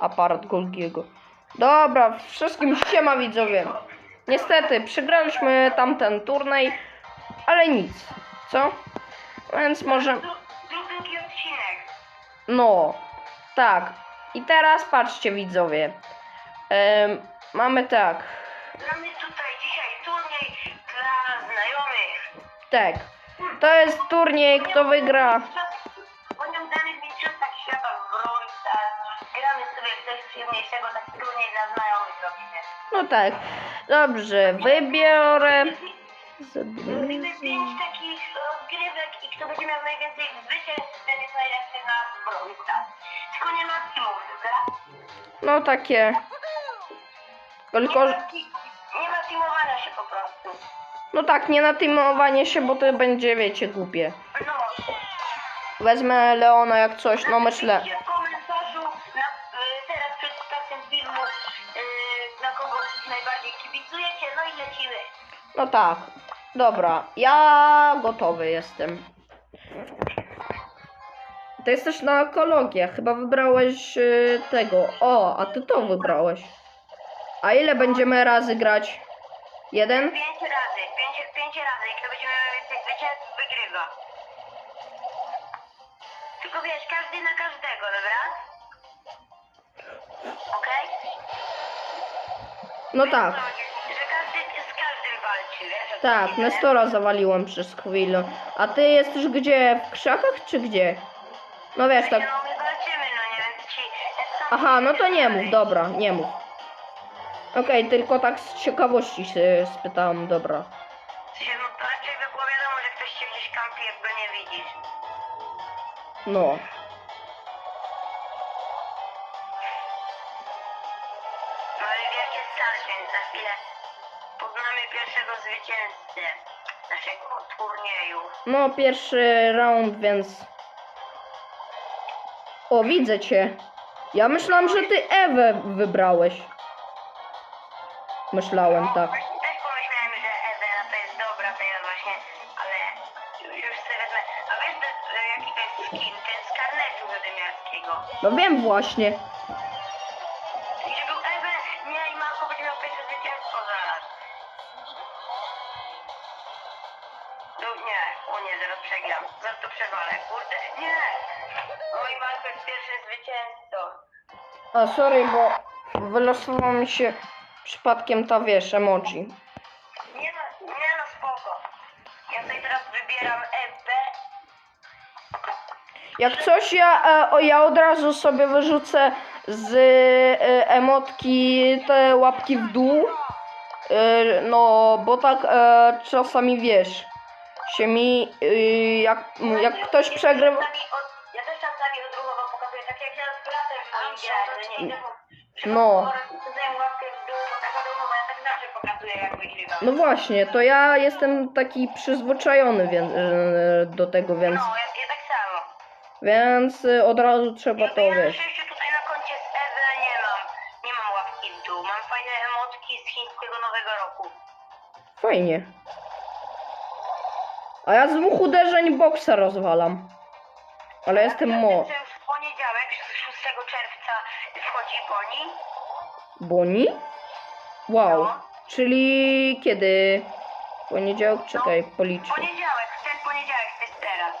aparat Golgiego. Dobra, wszystkim siema widzowie. Niestety, przegraliśmy tamten turniej, ale nic, co? Więc może... Dru- Drugi odcinek. No, tak. I teraz patrzcie widzowie. Em, mamy tak, Mamy tutaj dzisiaj turniej dla znajomych. tak. To jest turniej, kto wygra. Tak. Dobrze, wybiorę. Robimy pięć takich rozgrywek i kto będzie miał najwięcej zwycięstw, ten jest najlepszy na Brawl Stars. Tylko nie ma teamów, dobra? No takie. Tylko, Nie ma, nie ma teamowania się po prostu. no tak, nie na teamowanie się, bo to będzie, wiecie, głupie. No. Wezmę Leona jak coś, no myślę. No tak. Dobra, ja gotowy jestem. To jest też na ekologię. Chyba wybrałeś y, tego. O, a ty to wybrałeś. A ile będziemy razy grać? Jeden? Pięć razy, pięć, pięć razy i kto będzie miał więcej zwycięstw wygrywa. Tylko wiesz, każdy na każdego, dobra? Okej? No tak. Tak? Nestora zawaliłem przez chwilę. A ty jesteś gdzie? W krzakach czy gdzie? No wiesz, tak. No no. Aha, no to nie mów, dobra, nie mów. Okej, tylko tak z ciekawości się spytałem, dobra. No raczej by było wiadomo, że ktoś się gdzieś kampi, jak go nie widzisz. No No, pierwszy round, więc. O, widzę cię. Ja myślałam, że ty Ewę wybrałeś. Myślałem No, tak. właśnie też pomyślałem, że Ewena to jest dobra, to ja właśnie, ale już sobie wezmę. A wiesz, to, jaki to jest skin? Ten z karnetu zadymiarskiego. No wiem właśnie. A sorry, bo wylosowało mi się przypadkiem ta wiesz, emoji. Nie no, nie no, spoko. Ja tutaj teraz wybieram Ewę. Jak coś, ja, e, o, ja od razu sobie wyrzucę z e, emotki te łapki w dół. E, no, bo tak e, czasami wiesz, się mi, e, jak, jak ktoś przegrywa. Wygrywam. No właśnie, to ja jestem taki przyzwyczajony wie, e, do tego, więc, No, ja, ja tak samo. więc e, od razu trzeba to ja wiesz. szczęście tutaj na koncie z Ewe nie mam, nie mam łapki w dół. Mam fajne emotki z chińskiego Nowego Roku. Fajnie. A ja z dwóch uderzeń boksa rozwalam. Ale jestem mo. Że już w poniedziałek, 6 czerwca wchodzi Boni. Boni? Wow. Czyli kiedy? Poniedziałek, czekaj, policzę. Poniedziałek, ten poniedziałek jest teraz.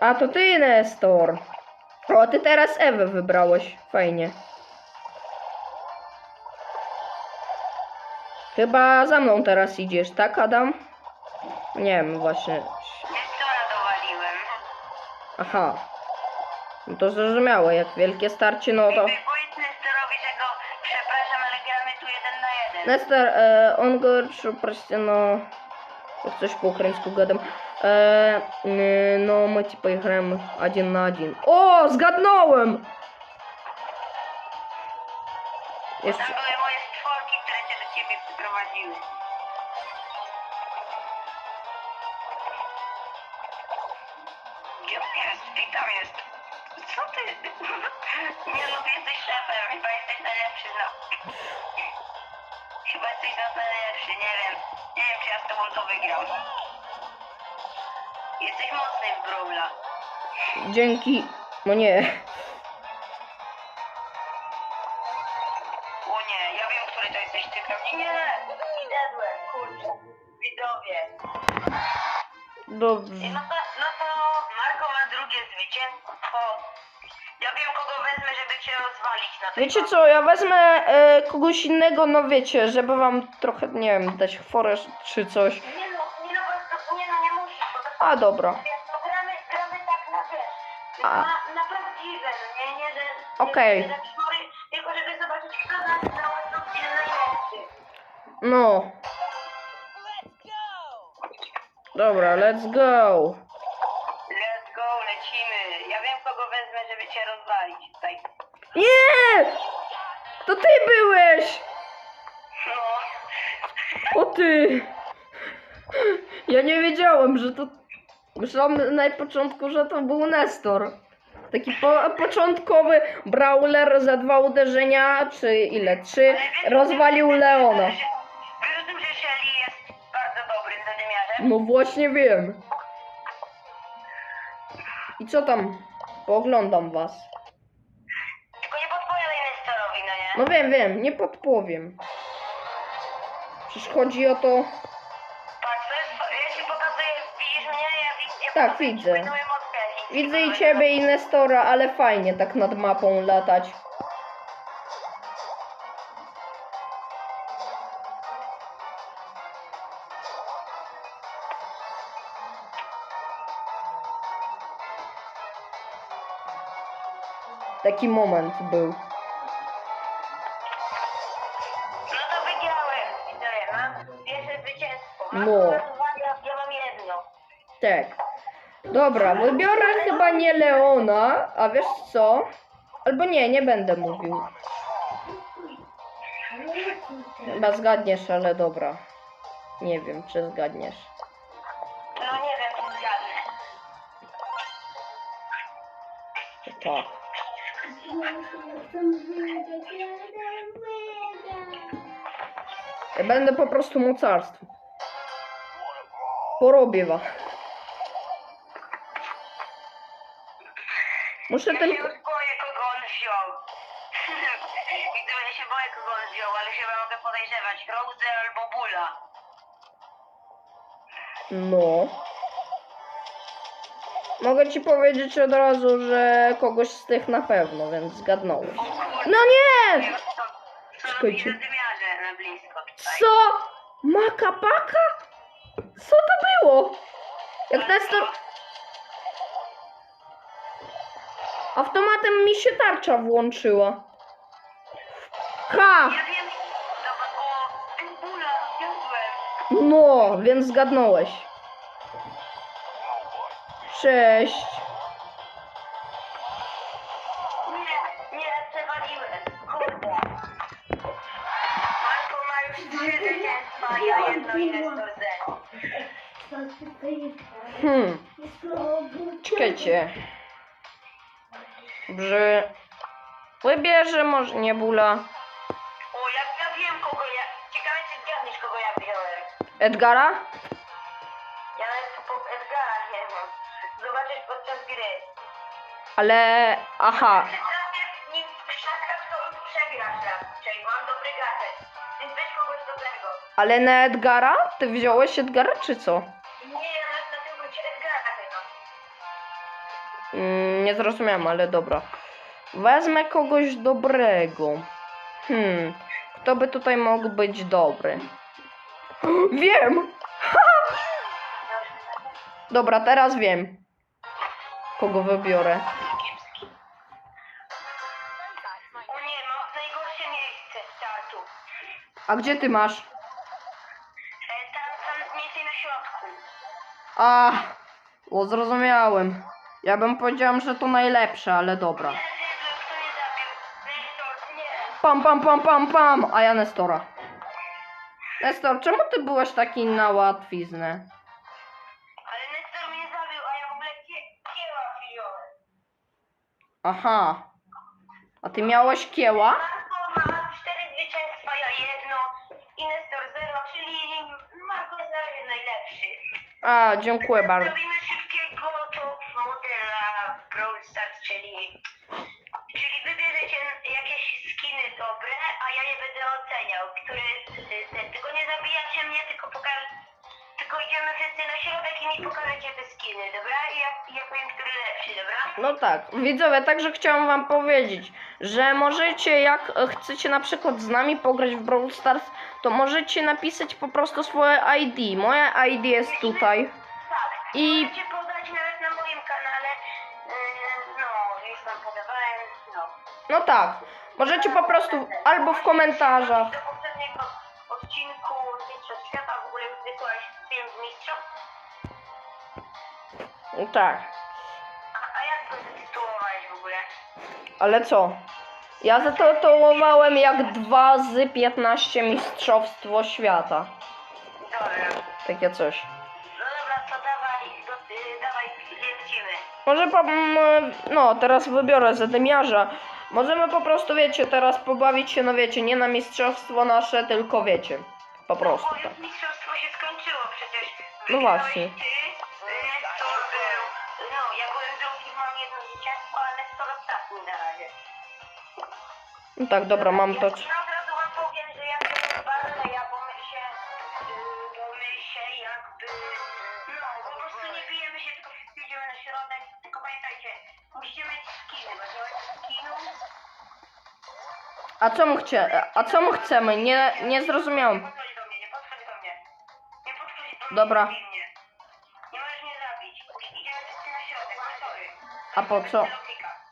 A to ty, Nestor. O, ty teraz Ewę wybrałeś. Fajnie. Chyba za mną teraz idziesz, tak, Adam? Nie wiem, właśnie. Nestora dowaliłem. Aha. No to zrozumiałe, jak wielkie starcie, no to... Нестор, э, он говорит, что прости, но... Это же по-украински гадам. Э, э, но мы типа играем один на один. О, с Годновым! Если... Nie lubię tej szefem, chyba jesteś najlepszy. Chyba jesteś nas najlepszy, nie wiem. Nie wiem, czy ja z tobą to wygram. Jesteś mocny w Brawla. Dzięki... No nie. O nie, ja wiem, który to jesteś ty prawdziwy. Nie, Dedłem, kurczę. Widzowie. Dobrze. No to, no to Marko ma drugie zwycięstwo. Wezmę, żeby cię rozwalić na tej Wiecie co, ja wezmę e, kogoś innego, no wiecie, żeby wam trochę, nie wiem, dać chore czy coś. Nie no, nie no, po prostu, nie no, nie musisz, bo to A dobra. Wiesz, gramy, gramy tak na wiesz, A. na, na prawdziwe, no nie, nie, że... Okej. wzóry, Tylko żeby zobaczyć, kto nas na najlepszy. No. Dobra, let's go. Ja wiem, kogo wezmę, żeby cię rozwalić tutaj. Nie! To ty byłeś! No. O ty! Ja nie wiedziałem, że to... Myślałem na początku, że to był Nestor. Taki po, początkowy brawler za dwa uderzenia, czy ile? Trzy, rozwalił Leona. Wiesz o tym, że Shelly jest bardzo dobrym zadymiarzem? No właśnie wiem. I co tam? Pooglądam was. Tylko nie podpowiadaj Nestorowi, no nie? No wiem, wiem, nie podpowiem. Przecież chodzi o to... Patrz, to jest, ja ci pokazuję, widzisz mnie? Ja, wi- ja Tak, pokazuję ci widzę. moją jak Widzę i ciebie i Nestora, ale fajnie tak nad mapą latać. Taki moment był. No to wygrałem, widzowie, mam pierwsze zwycięstwo. Mam No. ja mam jedno. Tak. Dobra, wybiorę chyba nie Leona, a wiesz co? Albo nie, nie będę mówił. Chyba zgadniesz, ale dobra. Nie wiem, czy zgadniesz. No nie wiem, czy zgadnę. Tak. Ja będę po prostu mocarstwo. Porobię was. Muszę Ja się tylko... już boję, kogo on wziął. Widzowie, ja się boję, kogo on wziął, ale chyba mogę podejrzewać Rose albo Bula. No. Mogę ci powiedzieć od razu, że kogoś z tych na pewno, więc kurde, No nie! zadymiarze na blisko. Co? Makapaka? Co to było? Jak Nestor... Automatem mi się tarcza włączyła. Ha! Ja wiem. No, więc zgadnąłeś. Cześć. Nie, nie, przewaliłem. Kurde. Marko ma już trzy zwycięstwa, ja jedno i zero. Hmm, czekajcie. Dobrze. Wybierze może nie bóla. O, ja, ja wiem kogo ja... Ciekawe czy zgadniesz kogo ja wziąłem. Edgara? Podczas gry. Ale... Aha. Czy trafię nim w krzakach, to przegrasz raczej. Mam dobry gadżet. Więc weź kogoś dobrego. Ale na Edgara? Ty wziąłeś Edgara czy co? Nie, ja na, na tym koncie Edgara chyba. Mm, nie zrozumiałem, ale dobra. Wezmę kogoś dobrego. Hmm. Kto by tutaj mógł być dobry? Wiem! Dobra, teraz wiem. Kogo wybiorę. O nie, mam najgorsze miejsce startu. A gdzie ty masz? E, tam, tam mniej więcej na środku. A, o, zrozumiałem. Ja bym powiedział, że to najlepsze, ale dobra. Nie, Zedlu, kto mnie zabił? Nestor, nie. Pam, pam, pam, pam, pam, a ja Nestora. Nestor, czemu ty byłeś taki na łatwiznę? Aha. A ty miałeś kieła? Marko ma cztery zwycięstwa, ja jedno i Nestor zero, czyli Marko jest najlepszy. A, dziękuję bardzo. Robimy No tak, widzowie, także chciałam wam powiedzieć, że możecie, jak chcecie na przykład z nami pograć w Brawl Stars, to możecie napisać po prostu swoje ID. Moje ID jest tutaj. Tak. I- Możecie podać nawet na moim kanale. Yy, no, już wam podawałem, no. No tak, możecie po prostu albo w komentarzach. Do poprzedniego odcinku Świata w ogóle wysłałeś film z. Tak, ale co? Ja zatytułowałem jak 2 z 15 Mistrzostwo Świata. Dobra. Takie coś. No dobra, to dawaj, do, y, dawaj, lecimy. Może po, no teraz wybiorę zadymiarza. Możemy po prostu, wiecie, teraz pobawić się, no wiecie, nie na mistrzostwo nasze, tylko wiecie, po prostu Bo tak. mistrzostwo się skończyło przecież. No właśnie. No tak, dobra, mam to. Ja od razu wam powiem, że ja biorę Barleya, bo my się, bo my się jakby, no po prostu nie bijemy się, tylko wszyscy idziemy na środek, tylko pamiętajcie, musicie mieć skiny, bo nie macie skinu, A co mu chcie, a co mu chcemy? Nie, nie nie zrozumiałem. podchodź do mnie, nie podchodź do mnie, nie podchodź do mnie, Dobra. nie bij mnie. nie możesz mnie zabić, idziemy wszyscy na środek, no sorry. A po co?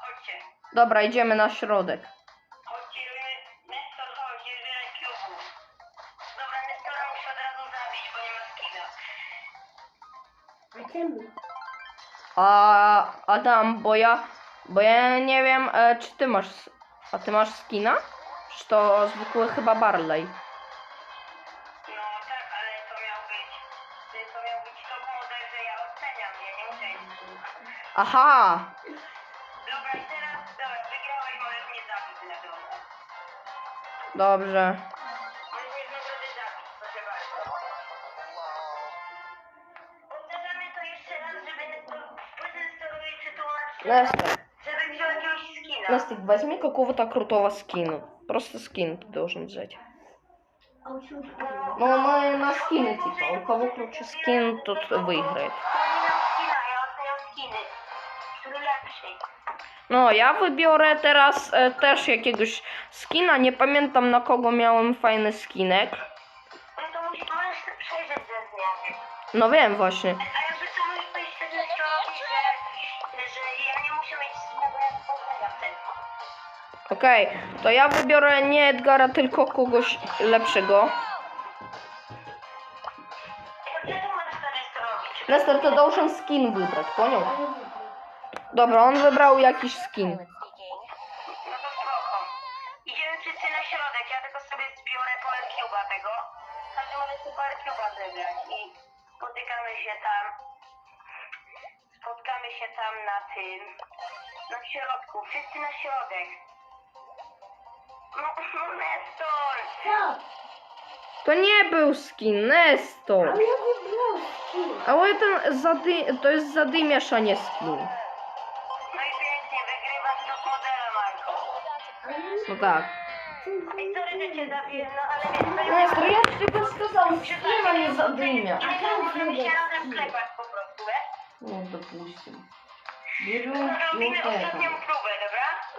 Chodźcie, Dobra, idziemy na środek. A Adam, bo ja, bo ja nie wiem, e, czy ty masz, a ty masz skina? Czy to zwykły chyba Barley? No tak, ale to miał być, to miał być to model, że ja oceniam, ja nie muszę iść. Aha! Dobra, i teraz, dobra, wygrałeś, możesz mnie zabić na dole. Dobrze. przetłumaczyć, Лестер, żeby wziął jakiegoś skina. Лестик, возьми какого-то крутого скина. Просто скин ты должен взять. Ну, мы на скины, типа. У кого круче скин, тот выиграет. Ja nie miał skina, ja oceniam skiny. Który lepszy. No, ja wybiorę teraz e, też jakiegoś skina. Nie pamiętam na kogo miałem fajny skinek. No to musisz, możesz przejrzeć ze zmiany. No wiem właśnie. A Okej, okay, to ja wybiorę nie Edgara, tylko kogoś lepszego. Lester to Ocean skin wybrać, ponieważ. Dobra, on wybrał jakiś skin. Плоский, не стоп. Але не плоский. Але це зади... то есть задим'яш, а не скін. Ну так. Нестор, я тебе сказал, скін, а не задим'я. А. Ну, допустим. Беру вот это.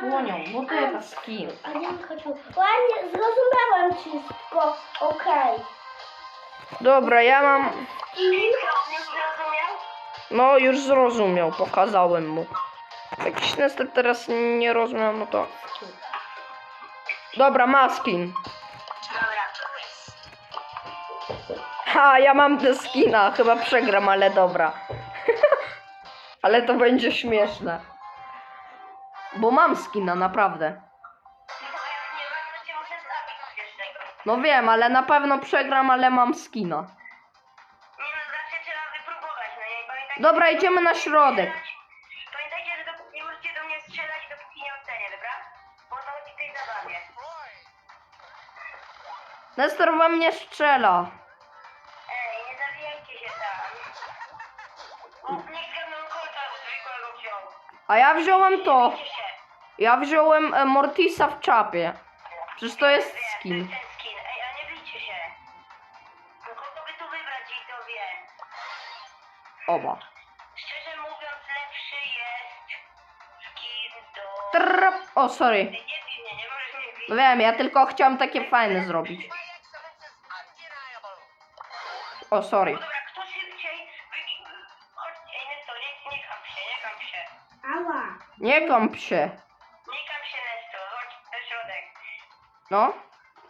Понял, вот это скин. А я хочу. Ладно, зрозумела чистко. Окей. Okay. Dobra, ja mam... No, już zrozumiał, pokazałem mu. Jakiś Nestor teraz nie rozumiał, no to... Dobra, ma skin. Dobra. Ha, ja mam te skina, chyba przegram, ale dobra. ale to będzie śmieszne. Bo mam skina, naprawdę. No wiem, ale na pewno przegram, ale mam skina. Nie no, zawsze trzeba wypróbować, no nie? Pamiętajcie, Dobra, że idziemy na środek. Pamiętajcie, że dopóki nie możecie do mnie strzelać, dopóki nie ocenię, dobra? Bo to chodzi w tej zabawie. Nestor we mnie strzela. Ej, nie zabijajcie się tam. Bo niech ze mną kolca zwykłego wziął. A ja wziąłem to. Bijcie się. Ja wziąłem e, Mortisa w czapie. Przecież to jest skin. Oba. Szczerze mówiąc, lepszy jest skin do... O, sorry. Nie nie możesz mnie bić. No wiem, ja tylko chciałam takie fajne zrobić. O, sorry. No dobra, kto szybciej wygi... Chodź, ej, Nesto, nie, nie się, nie kam się. Ała. Nie kąp się. Nie się, Nesto, chodź na środek. No.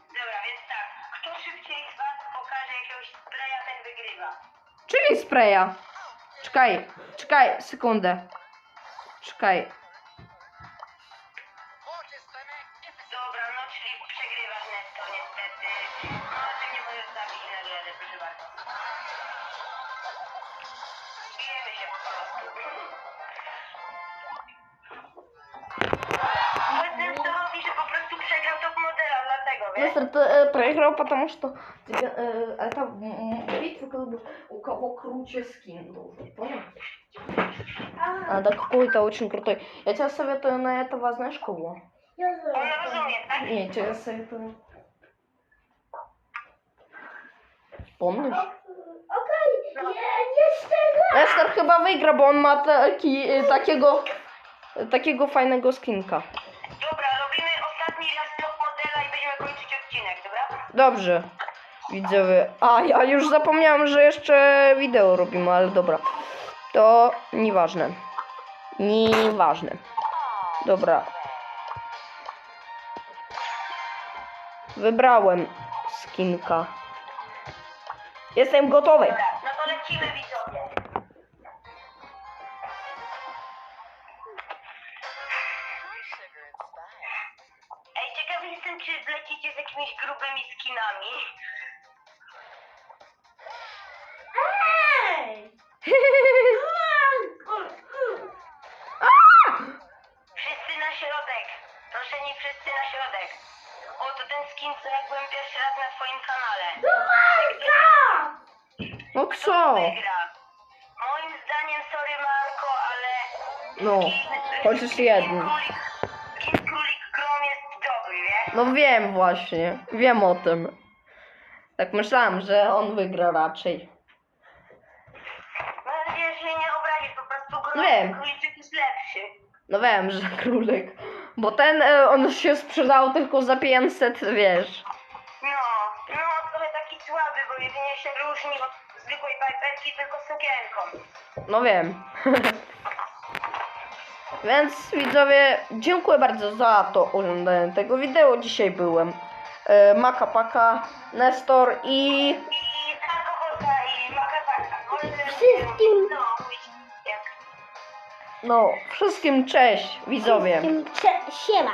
Dobra, więc tak, kto szybciej z was pokaże jakiegoś spraya, ten wygrywa. Czyli spraya. Czekaj, czekaj, sekundę. Czekaj. Быстро ты проиграл, потому что тебе, э, это битва как бы у кого круче скин был понял? Надо какой-то очень крутой. Я тебе советую на этого, знаешь кого? Я знаю. Нет, я тебе советую. Помнишь? Эстер хіба выиграл бо він має э, э, такий, такого, такого файного скінка. Odcinek, dobra? Dobrze, widzowie. A, ja już zapomniałam, że jeszcze wideo robimy, ale dobra. To nieważne. Nieważne. Dobra. Wybrałem skinka. Jestem gotowy. Dobra, no to lecimy Wszyscy na środek. Proszę nie wszyscy na środek. O, to ten skin, co jak byłem pierwszy raz na twoim kanale. No Kto co? wygra? Moim zdaniem, sorry Marko, ale... No, skin- chociaż skin jeden. Królik, skin królik grom jest dobry, wiesz? No wiem właśnie. Wiem o tym. Tak myślałam, że on wygra raczej. Mam nadzieję, że mnie nie obrazisz, po prostu grom, Wiem. króliczek jest lepszy. No wiem, że królek. Bo ten, e, on się sprzedał tylko za 500, wiesz. No, no, trochę taki słaby, bo jedynie się różni od zwykłej pajperki tylko sukienką. No wiem. Więc widzowie, dziękuję bardzo za to oglądanie tego wideo. Dzisiaj byłem e, Makapaka, Nestor i I alkoholka i makataka. Możemy Wszystkim- No, wszystkim cześć widzowie. Cze- Siema.